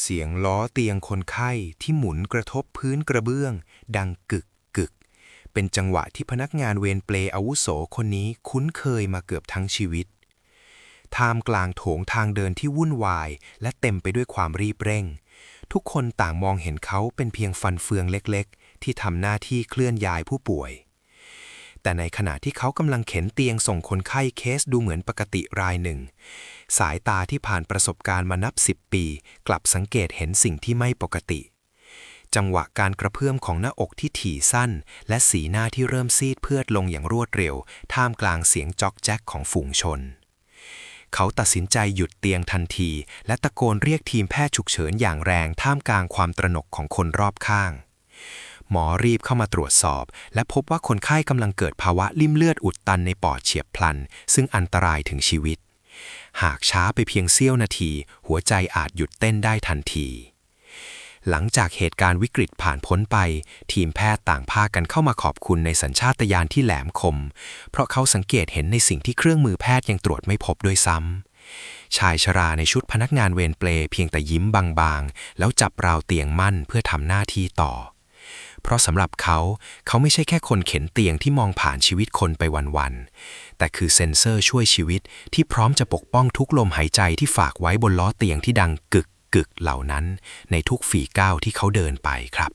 เสียงล้อเตียงคนไข้ที่หมุนกระทบพื้นกระเบื้อง ดังกึกกึก เป็นจังหวะที่พนักงานเวรเปลอาวุโสคนนี้คุ้นเคยมาเกือบทั้งชีวิตท่ามกลางโถงทางเดินที่วุ่นวาย และเต็มไปด้วยความรีบเร่ง ทุกคนต่างมองเห็นเขาเป็นเพียงฟันเฟืองเล็กๆ ที่ทำหน้าที่เคลื่อนย้ายผู้ป่วย แต่ในขณะที่เขากำลังเข็นเตียงส่งคนไข้เคสดูเหมือนปกติรายหนึ่ง สายตาที่ผ่านประสบการณ์มานับสิบปี กลับสังเกตเห็นสิ่งที่ไม่ปกติ จังหวะการกระเพื่อมของหน้าอกที่ถี่สั้น และสีหน้าที่เริ่มซีดเพือดลงอย่างรวดเร็ว ท่ามกลางเสียงจอกแจ๊กของฝูงชน เขาตัดสินใจหยุดเตียงทันที และตะโกนเรียกทีมแพทย์ฉุกเฉินอย่างแรง ท่ามกลางความตระหนกของคนรอบข้างหมอรีบเข้ามาตรวจสอบ และพบว่าคนไข้กำลังเกิดภาวะลิ่มเลือดอุดตันในปอดเฉียบพลัน ซึ่งอันตรายถึงชีวิต หากช้าไปเพียงเสี้ยวนาที หัวใจอาจหยุดเต้นได้ทันที หลังจากเหตุการณ์วิกฤตผ่านพ้นไป ทีมแพทย์ต่างพากันเข้ามาขอบคุณในสัญชาตญาณที่แหลมคม เพราะเขาสังเกตเห็นในสิ่งที่เครื่องมือแพทย์ยังตรวจไม่พบด้วยซ้ำชายชราในชุดพนักงานเวรเปลเพียงแต่ยิ้มบางๆ แล้วจับราวเตียงมั่นเพื่อทำหน้าที่ต่อ เพราะสำหรับเขาเขาไม่ใช่แค่คนเข็นเตียงที่มองผ่านชีวิตคนไปวันๆ แต่คือเซ็นเซอร์ช่วยชีวิตที่พร้อมจะปกป้องทุกลมหายใจที่ฝากไว้บนล้อเตียงที่ดังกึกกึกเหล่านั้น ในทุกฝีก้าวที่เขาเดินไปครับ